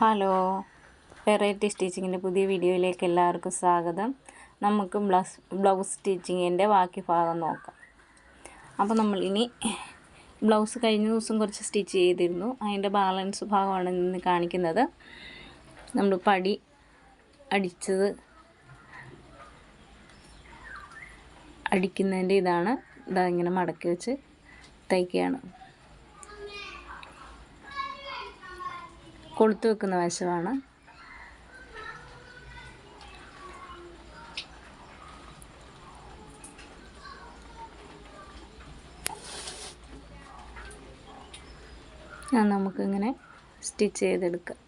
Hello. Variety സ്റ്റിച്ചിങ്ങിന്റെ പുതിയ വീഡിയോയിലേക്ക് എല്ലാവർക്കും സ്വാഗതം. നമുക്ക് ബ്ലൗസ് ബ്ലൗസ് സ്റ്റിച്ചിങ്ങിന്റെ ബാക്കി ഭാഗം നോക്കാം. അപ്പോൾ നമ്മൾ ഇനി ബ്ലൗസ് കഴിഞ്ഞ ദിവസം കുറച്ച് സ്റ്റിച്ച് ചെയ്തിരുന്നു. അതിന്റെ ബാലൻസ് ഭാഗമാണ് ഇന്ന് കാണിക്കുന്നത്. നമ്മൾ പടി അടിച്ചത് അടിക്കുന്നതിന്റെ ഇതാണ്. ഇതാ ഇങ്ങനെ മടക്കി വെച്ച് തയ്ക്കുകയാണ്. കൊളുത്ത് വെക്കുന്ന വശമാണ്. നമുക്കിങ്ങനെ സ്റ്റിച്ച് ചെയ്തെടുക്കാം.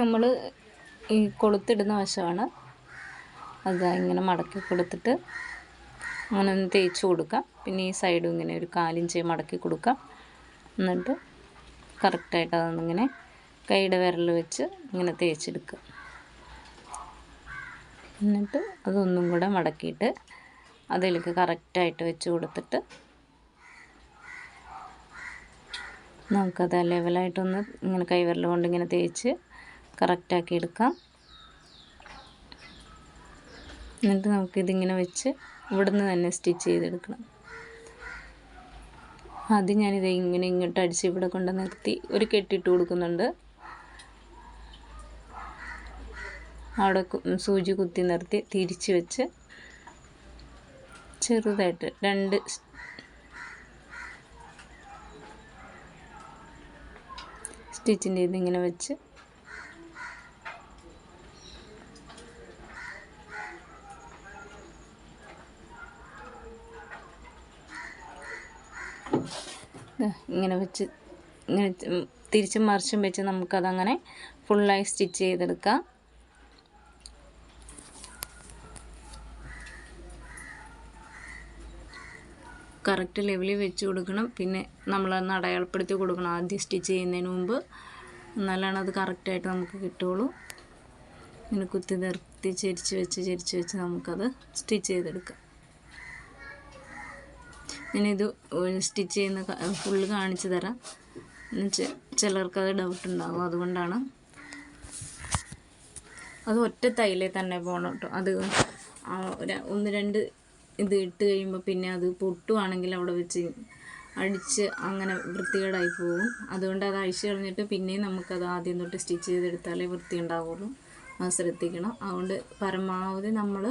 നമ്മൾ ഈ കൊളുത്തിടുന്ന വശമാണ്. അത് ഇങ്ങനെ മടക്കി കൊടുത്തിട്ട് അങ്ങനെ ഒന്ന് തേച്ച് കൊടുക്കാം. പിന്നെ ഈ സൈഡും ഇങ്ങനെ ഒരു കാലിഞ്ച് മടക്കി കൊടുക്കാം. എന്നിട്ട് കറക്റ്റായിട്ട് അതൊന്നിങ്ങനെ കൈയുടെ വിരൽ വെച്ച് ഇങ്ങനെ തേച്ചെടുക്കുക. എന്നിട്ട് അതൊന്നും കൂടെ മടക്കിയിട്ട് അതിലേക്ക് കറക്റ്റായിട്ട് വെച്ച് കൊടുത്തിട്ട് നമുക്കത് ലെവലായിട്ടൊന്ന് ഇങ്ങനെ കൈവിരൽ കൊണ്ട് ഇങ്ങനെ തേച്ച് കറക്റ്റാക്കി എടുക്കാം. എന്നിട്ട് നമുക്കിതിങ്ങനെ വെച്ച് ഇവിടുന്ന് തന്നെ സ്റ്റിച്ച് ചെയ്തെടുക്കണം. ആദ്യം ഞാനിത് ഇങ്ങനെ ഇങ്ങോട്ട് അടിച്ച് ഇവിടെ കൊണ്ട് നിർത്തി ഒരു കെട്ടിട്ട് കൊടുക്കുന്നുണ്ട്. അവിടെ സൂചി കുത്തി നിർത്തി തിരിച്ച് വെച്ച് ചെറുതായിട്ട് രണ്ട് സ്റ്റിച്ചിന്റെ ഇതിങ്ങനെ വെച്ച് ഇങ്ങനെ വെച്ച് ഇങ്ങനെ തിരിച്ചും മറിച്ചും വെച്ച് നമുക്കതങ്ങനെ ഫുള്ളായി സ്റ്റിച്ച് ചെയ്തെടുക്കാം. കറക്റ്റ് ലെവലിൽ വെച്ച് കൊടുക്കണം. പിന്നെ നമ്മളതൊന്ന് അടയാളപ്പെടുത്തി കൊടുക്കണം. ആദ്യം സ്റ്റിച്ച് ചെയ്യുന്നതിന് മുമ്പ്. എന്നാലാണ് അത് കറക്റ്റായിട്ട് നമുക്ക് കിട്ടുള്ളൂ. ഇങ്ങനെ കുത്തി നിർത്തി ചരിച്ച് വെച്ച് ചരിച്ച് വെച്ച് നമുക്കത് സ്റ്റിച്ച് ചെയ്തെടുക്കാം. ഞാനിത് സ്റ്റിച്ച് ചെയ്യുന്ന ഫുള്ള് കാണിച്ചു തരാം. ചിലർക്കത് ഡൗട്ട് ഉണ്ടാകും അതുകൊണ്ടാണ് അത് ഒറ്റ തൈലേ തന്നെ പോകണം കേട്ടോ അത് ഒന്ന് രണ്ട് ഇത് ഇട്ട് കഴിയുമ്പോൾ പിന്നെ അത് പൊട്ടുവാണെങ്കിൽ അവിടെ വെച്ച് അടിച്ച് അങ്ങനെ വൃത്തികേടായി പോകും അതുകൊണ്ട് അത് അഴിച്ച് കളഞ്ഞിട്ട് പിന്നെയും നമുക്കത് ആദ്യം തൊട്ട് സ്റ്റിച്ച് ചെയ്തെടുത്താലേ വൃത്തി ഉണ്ടാവുള്ളൂ അത് ശ്രദ്ധിക്കണം. അതുകൊണ്ട് പരമാവധി നമ്മൾ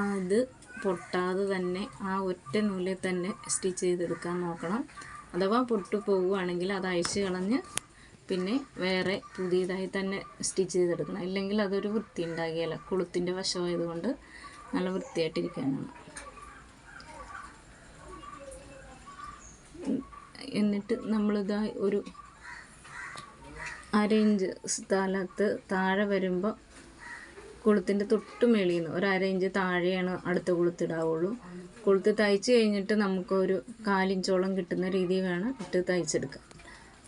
അത് പൊട്ടാതെ തന്നെ ആ ഒറ്റ നൂലിൽ തന്നെ സ്റ്റിച്ച് ചെയ്തെടുക്കാൻ നോക്കണം. അഥവാ പൊട്ടു പോവുകയാണെങ്കിൽ അത് അഴിച്ച് കളഞ്ഞ് പിന്നെ വേറെ പുതിയതായി തന്നെ സ്റ്റിച്ച് ചെയ്തെടുക്കണം. ഇല്ലെങ്കിൽ അതൊരു വൃത്തി ഉണ്ടാകിയല്ല കുളുത്തിന്റെ വശമായതുകൊണ്ട് നല്ല വൃത്തിയായിട്ടിരിക്കാനാണ്. എന്നിട്ട് നമ്മളിതായി ഒരു അര ഇഞ്ച് സ്ഥലത്ത് താഴെ വരുമ്പോൾ കുളുത്തിന്റെ തൊട്ട് മേളിൽ നിന്ന് ഒരു അര ഇഞ്ച് താഴെയാണ് അടുത്ത കൊളുത്തിടാവുള്ളൂ കൊളുത്ത് തയ്ച്ച് കഴിഞ്ഞിട്ട് നമുക്കൊരു കാലിഞ്ചോളം കിട്ടുന്ന രീതിയിൽ വേണം ഇട്ട് തയ്ച്ചെടുക്കാം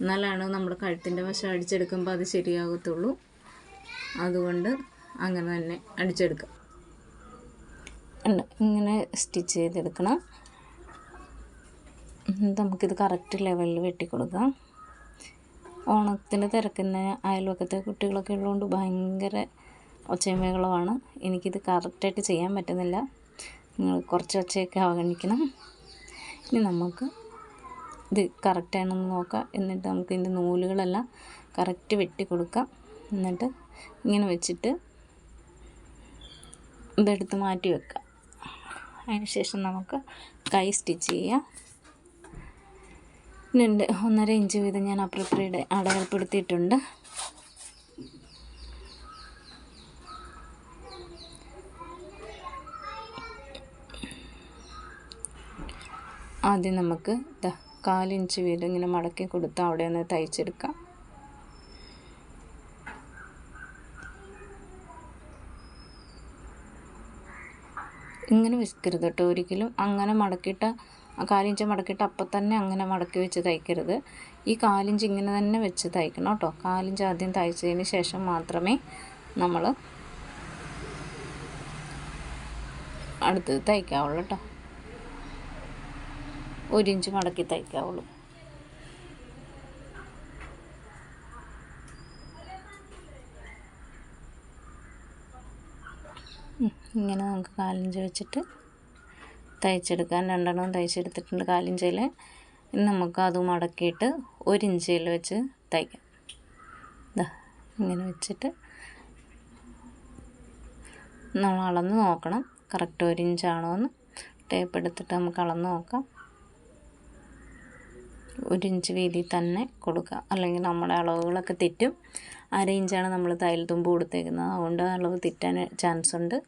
എന്നാലാണ് നമ്മൾ കഴുത്തിന്റെ വശം അടിച്ചെടുക്കുമ്പോൾ അത് ശരിയാകത്തുള്ളൂ. അതുകൊണ്ട് അങ്ങനെ തന്നെ അടിച്ചെടുക്കാം. ഇങ്ങനെ സ്റ്റിച്ച് ചെയ്തെടുക്കണം. നമുക്കിത് കറക്റ്റ് ലെവലിൽ വെട്ടിക്കൊടുക്കാം. ഓണത്തിന് തിരക്കുന്ന അയൽവക്കത്തെ കുട്ടികളൊക്കെ ഉള്ളതുകൊണ്ട് ഭയങ്കര ഒച്ചയും ബഹളമാണ് എനിക്കിത് കറക്റ്റായിട്ട് ചെയ്യാൻ പറ്റുന്നില്ല. നിങ്ങൾ കുറച്ച് ഒച്ചയൊക്കെ അവഗണിക്കണം. ഇനി നമുക്ക് ഇത് കറക്റ്റാണെന്ന് നോക്കാം. എന്നിട്ട് നമുക്ക് ഇതിന്റെ നൂലുകളെല്ലാം കറക്റ്റ് വെട്ടി കൊടുക്കാം. എന്നിട്ട് ഇങ്ങനെ വെച്ചിട്ട് ഇതെടുത്ത് മാറ്റി വെക്കാം. അതിന് ശേഷം നമുക്ക് കൈ സ്റ്റിച്ച് ചെയ്യാം. രണ്ട് ഒന്നര ഇഞ്ച് വീതം ഞാൻ അപ്പുറത്തിടെ അടയാളപ്പെടുത്തിയിട്ടുണ്ട്. ആദ്യം നമുക്ക് കാലിഞ്ച് വീതം ഇങ്ങനെ മടക്കി കൊടുത്ത് അവിടെ ഒന്ന് തയ്ച്ചെടുക്കാം. ഇങ്ങനെ വെക്കരുത് കേട്ടോ ഒരിക്കലും. അങ്ങനെ മടക്കിയിട്ട് കാലിഞ്ച് മടക്കിയിട്ട് അപ്പം തന്നെ അങ്ങനെ മടക്കി വെച്ച് തയ്ക്കരുത്. ഈ കാലിഞ്ച് ഇങ്ങനെ തന്നെ വെച്ച് തയ്ക്കണം കേട്ടോ. കാലിഞ്ച് ആദ്യം തയ്ച്ചതിന് ശേഷം മാത്രമേ നമ്മൾ അടുത്തത് തയ്ക്കാവുള്ളൂ കേട്ടോ. ഒരു ഇഞ്ച് മടക്കി തയ്ക്കാവുള്ളൂ. ഇങ്ങനെ നമുക്ക് കാലിഞ്ച് വെച്ചിട്ട് തയ്ച്ചെടുക്കാൻ രണ്ടെണ്ണം തയ്ച്ചെടുത്തിട്ടുണ്ട് കാലിഞ്ചയിൽ നമുക്ക് അത് മടക്കിയിട്ട് ഒരു വെച്ച് തയ്ക്കാം. ഇതാ ഇങ്ങനെ വെച്ചിട്ട് നമ്മൾ അളന്ന് നോക്കണം. കറക്റ്റ് ഒരു ഇഞ്ചാണോ എന്ന് ടേപ്പ് എടുത്തിട്ട് നമുക്ക് അളന്ന് നോക്കാം. ഒരു ഇഞ്ച് വീതി തന്നെ കൊടുക്കുക. അല്ലെങ്കിൽ നമ്മുടെ അളവുകളൊക്കെ തെറ്റും. അര ഇഞ്ചാണ് നമ്മൾ തയ്യൽ തുമ്പ് കൊടുത്തേക്കുന്നത്. അതുകൊണ്ട് അളവ് തെറ്റാൻ ചാൻസ് ഉണ്ട്.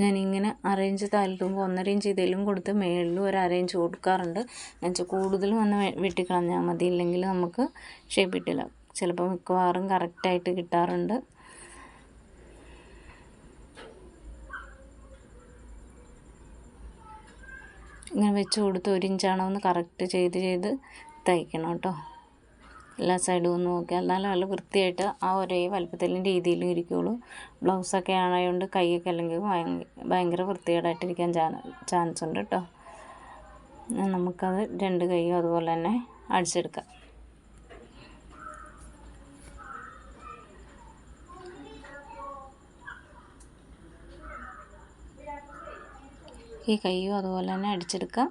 ഞാനിങ്ങനെ അറേഞ്ച് താഴ്ത്തുമ്പോൾ ഒന്നര ഇഞ്ച് ഇതിലും കൊടുത്ത് മേളിലും ഒരു ഇഞ്ച് കൊടുക്കാറുണ്ട്. എന്നുവെച്ചാൽ കൂടുതൽ വന്ന് വെട്ടിക്കളഞ്ഞാൽ മതി. ഇല്ലെങ്കിൽ നമുക്ക് ഷേപ്പ് കിട്ടില്ല ചിലപ്പോൾ മിക്കവാറും കറക്റ്റായിട്ട് കിട്ടാറുണ്ട്. ഇങ്ങനെ വെച്ച് കൊടുത്ത് ഒരു ഇഞ്ചാണോ എന്ന് കറക്റ്റ് ചെയ്ത് ചെയ്ത് തയ്ക്കണം കേട്ടോ. എല്ലാ സൈഡും ഒന്ന് നോക്കി എന്നാലും നല്ല വൃത്തിയായിട്ട് ആ ഒരേ വലുപ്പത്തിലും രീതിയിലും ഇരിക്കുകയുള്ളൂ ബ്ലൗസൊക്കെ ആയതുകൊണ്ട് കൈയൊക്കെ അല്ലെങ്കിൽ ഭയങ്കര വൃത്തികേടായിട്ടിരിക്കാൻ ചാൻസ് ഉണ്ട് കേട്ടോ. നമുക്കത് രണ്ട് കൈയും അതുപോലെ തന്നെ അടിച്ചെടുക്കാം. ഈ കൈയും അതുപോലെ തന്നെ അടിച്ചെടുക്കാം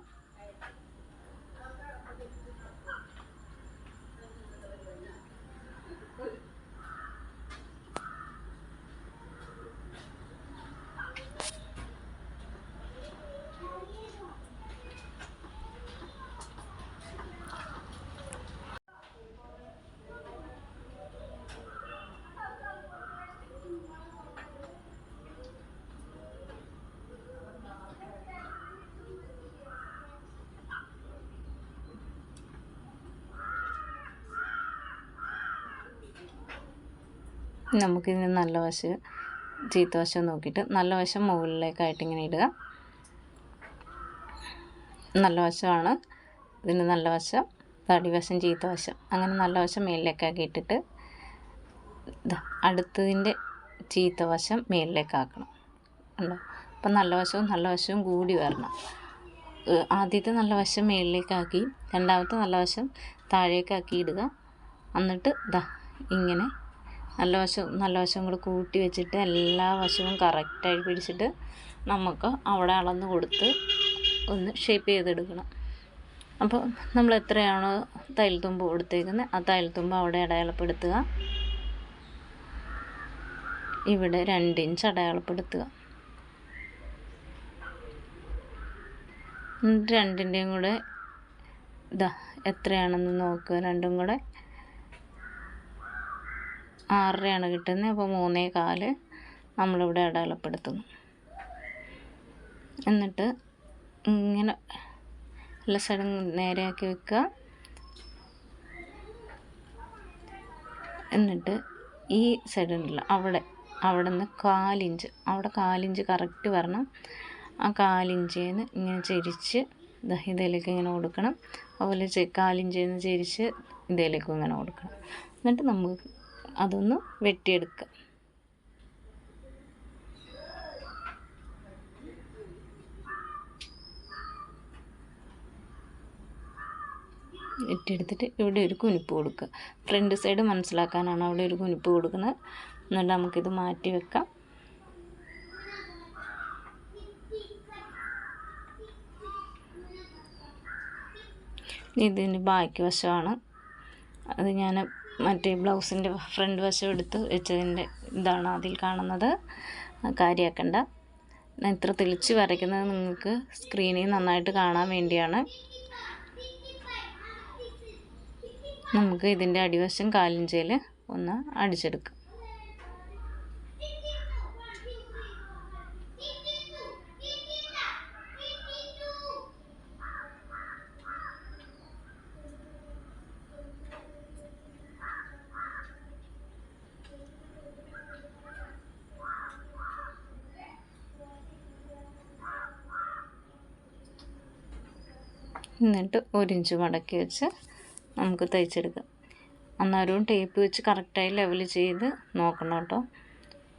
നമുക്കിതിന് നല്ല വശം ചീത്ത വശം നോക്കിയിട്ട് നല്ല വശം മുകളിലേക്കായിട്ട് ഇങ്ങനെ ഇടുക. നല്ല വശമാണ് ഇതിന് നല്ല വശം തടിവശം ചീത്ത വശം അങ്ങനെ നല്ല വശം മേലിലേക്കാക്കി ഇട്ടിട്ട് അടുത്തതിന്റെ ചീത്ത വശം മേലിലേക്കാക്കണം ഉണ്ടോ അപ്പം നല്ല വശവും നല്ല വശവും കൂടി വരണം. ആദ്യത്തെ നല്ല വശം മേലിലേക്കാക്കി രണ്ടാമത്തെ നല്ല വശം താഴേക്കാക്കി ഇടുക. എന്നിട്ട് ദാ ഇങ്ങനെ നല്ല വശം നല്ല വശം കൂടെ കൂട്ടി വെച്ചിട്ട് എല്ലാ വശവും കറക്റ്റായി പിടിച്ചിട്ട് നമുക്ക് അവിടെ അളന്ന് കൊടുത്ത് ഒന്ന് ഷേപ്പ് ചെയ്തെടുക്കണം. അപ്പോൾ നമ്മൾ എത്രയാണോ തയ്യൽ തുമ്പ് കൊടുത്തേക്കുന്നത് ആ തയ്യൽ തുമ്പ് അവിടെ അടയാളപ്പെടുത്തുക. ഇവിടെ രണ്ട് ഇഞ്ച് അടയാളപ്പെടുത്തുക. രണ്ടിന്റെയും കൂടെ ഇതാ എത്രയാണെന്ന് നോക്കുക. രണ്ടും കൂടെ ആറരയാണ് കിട്ടുന്നത്. അപ്പോൾ മൂന്നേ കാൽ നമ്മളിവിടെ അടയാളപ്പെടുത്തുന്നു. എന്നിട്ട് ഇങ്ങനെ എല്ലാ സൈഡും നേരെയാക്കി വെക്കുക. എന്നിട്ട് ഈ സൈഡിലുള്ള അവിടെ അവിടെ നിന്ന് കാലിഞ്ച് അവിടെ കാലിഞ്ച് കറക്റ്റ് വരണം. ആ കാലിഞ്ചേന്ന് ഇങ്ങനെ ചെരിച്ച് ഇതിലേക്ക് ഇങ്ങനെ കൊടുക്കണം. അതുപോലെ കാലിഞ്ചേന്ന് ചെരിച്ച് ഇതിലേക്കും ഇങ്ങനെ കൊടുക്കണം. എന്നിട്ട് നമുക്ക് അതൊന്ന് വെട്ടിയെടുക്കുക. വെട്ടിയെടുത്തിട്ട് ഇവിടെ ഒരു കുനിപ്പ് കൊടുക്കുക. ഫ്രണ്ട് സൈഡ് മനസ്സിലാക്കാനാണ് അവിടെ ഒരു കുനിപ്പ് കൊടുക്കുന്നത്. എന്നിട്ട് നമുക്കിത് മാറ്റി വെക്കാം. ഇതിന് ബാക്കി വശമാണ്. അത് ഞാൻ മറ്റേ ബ്ലൗസിന്റെ ഫ്രണ്ട് വശം എടുത്ത് വെച്ചതിന്റെ ഇതാണ് അതിൽ കാണുന്നത്. കാര്യമാക്കണ്ട ഞാൻ ഇത്ര തെളിച്ച് വരയ്ക്കുന്നത് നിങ്ങൾക്ക് സ്ക്രീനിൽ നന്നായിട്ട് കാണാൻ വേണ്ടിയാണ്. നമുക്ക് ഇതിന്റെ അടിവശം കാലിഞ്ചയിൽ ഒന്ന് അടിച്ചെടുക്കാം. എന്നിട്ട് ഒരു ഇഞ്ച് മടക്കി വെച്ച് നമുക്ക് തയ്ച്ചെടുക്കാം അന്നേരവും ടേപ്പ് വെച്ച് കറക്റ്റായി ലെവൽ ചെയ്ത് നോക്കണം കേട്ടോ.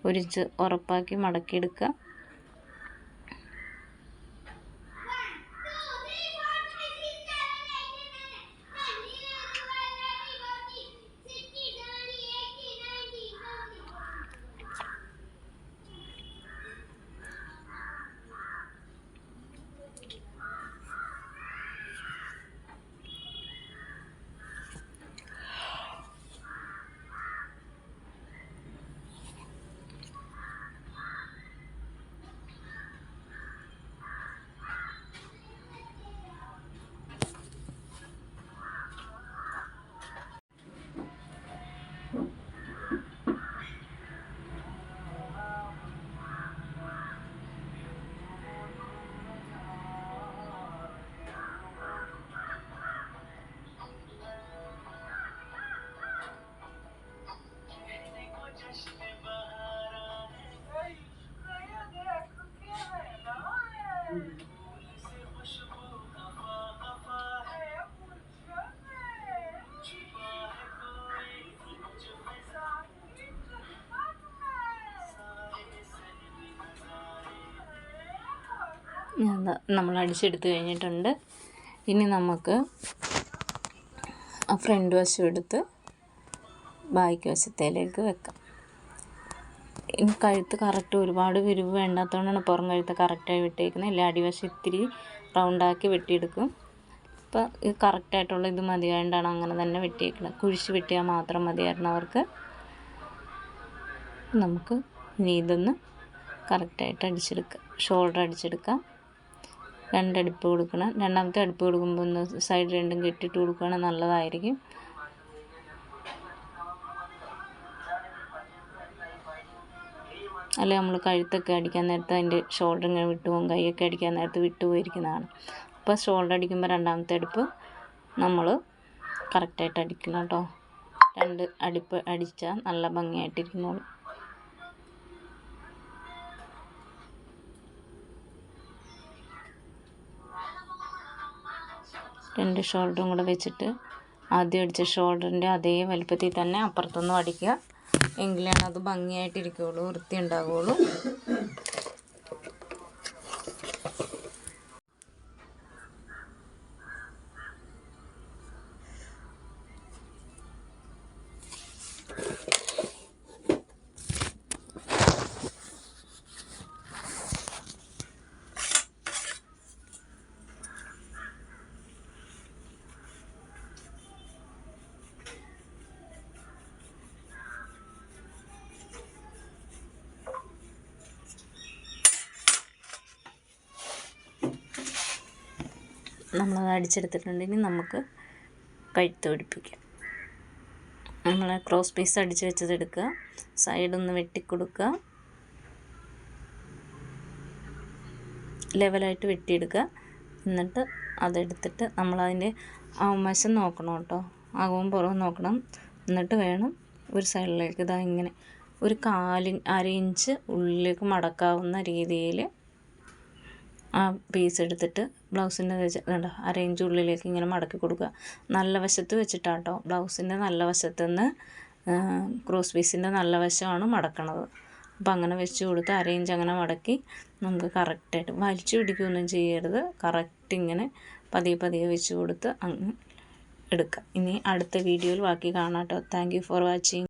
ഒരു ഇഞ്ച് ഉറപ്പാക്കി മടക്കിയെടുക്കുക. നമ്മൾ അടിച്ചെടുത്ത് കഴിഞ്ഞിട്ടുണ്ട്. ഇനി നമുക്ക് ഫ്രണ്ട് വശം എടുത്ത് ബാക്കി വശത്തേലേക്ക് വെക്കാം. കഴുത്ത് കറക്റ്റ് ഒരുപാട് വിരിവ് വേണ്ടാത്തതുകൊണ്ടാണ് പുറം കഴുത്ത് കറക്റ്റായി വെട്ടിയേക്കുന്നത് എല്ലാ അടിവശം ഇത്തിരി റൗണ്ടാക്കി വെട്ടിയെടുക്കും. അപ്പോൾ ഇത് കറക്റ്റായിട്ടുള്ള ഇത് മതിയായതുകൊണ്ടാണ് അങ്ങനെ തന്നെ വെട്ടിയേക്കുന്നത് കുഴിച്ച് വെട്ടിയാൽ മാത്രം മതിയായിരുന്നു അവർക്ക്. നമുക്ക് ഇനി ഇതൊന്ന് കറക്റ്റായിട്ട് അടിച്ചെടുക്കുക ഷോൾഡർ അടിച്ചെടുക്കാം. രണ്ടടുപ്പ് കൊടുക്കണം. രണ്ടാമത്തെ അടുപ്പ് കൊടുക്കുമ്പോൾ ഒന്ന് സൈഡ് രണ്ടും കെട്ടിട്ട് കൊടുക്കുകയാണെങ്കിൽ നല്ലതായിരിക്കും. അല്ലെ നമ്മൾ കഴുത്തൊക്കെ അടിക്കാൻ നേരത്ത് അതിന്റെ ഷോൾഡർ ഇങ്ങനെ വിട്ടുപോകും. കൈയൊക്കെ അടിക്കാൻ നേരത്ത് വിട്ടുപോയിരിക്കുന്നതാണ്. അപ്പോൾ ഷോൾഡർ അടിക്കുമ്പോൾ രണ്ടാമത്തെ അടുപ്പ് നമ്മൾ കറക്റ്റായിട്ട് അടിക്കണം കേട്ടോ. രണ്ട് അടുപ്പ് അടിച്ചാൽ നല്ല ഭംഗിയായിട്ടിരിക്കുന്നോളൂ രണ്ട് ഷോൾഡറും കൂടെ വെച്ചിട്ട് ആദ്യം അടിച്ച ഷോൾഡറിന്റെ അതേ വലുപ്പത്തിൽ തന്നെ അപ്പുറത്തൊന്നും അടിക്കുക. എങ്കിലാണ് അത് ഭംഗിയായിട്ടിരിക്കുകയുള്ളൂ വൃത്തി ഉണ്ടാവുകയുള്ളൂ നമ്മളത് അടിച്ചെടുത്തിട്ടുണ്ട്. ഇനി നമുക്ക് കഴുത്ത് പിടിപ്പിക്കാം. നമ്മൾ ക്രോസ് പീസ് അടിച്ച് വെച്ചത് എടുക്കുക സൈഡൊന്ന് വെട്ടിക്കൊടുക്കുക. ലെവലായിട്ട് വെട്ടിയെടുക്കുക. എന്നിട്ട് അതെടുത്തിട്ട് നമ്മളതിന്റെ വശം നോക്കണം കേട്ടോ. അകവും പുറവും നോക്കണം. എന്നിട്ട് വേണം ഒരു സൈഡിലേക്ക് ഇതാ ഇങ്ങനെ ഒരു കാലി അര ഇഞ്ച് ഉള്ളിലേക്ക് മടക്കാവുന്ന രീതിയിൽ ആ പീസ് എടുത്തിട്ട് ബ്ലൗസിന്റെ കണ്ടോ അരയിഞ്ച് ഉള്ളിലേക്ക് ഇങ്ങനെ മടക്കി കൊടുക്കുക. നല്ല വശത്ത് വെച്ചിട്ടാട്ടോ ബ്ലൗസിന്റെ നല്ല വശത്ത് നിന്ന് ക്രോസ് പീസിന്റെ നല്ല വശമാണ് മടക്കണത്. അപ്പോൾ അങ്ങനെ വെച്ച് കൊടുത്ത് അരയിഞ്ച് അങ്ങനെ മടക്കി നമുക്ക് കറക്റ്റായിട്ട് വലിച്ചു പിടിക്കുകയൊന്നും ചെയ്യരുത്. കറക്റ്റ് ഇങ്ങനെ പതിയെ പതിയെ വെച്ച് കൊടുത്ത് അങ്ങ് എടുക്കുക. ഇനി അടുത്ത വീഡിയോയിൽ ബാക്കി കാണാം കേട്ടോ. Thank for watching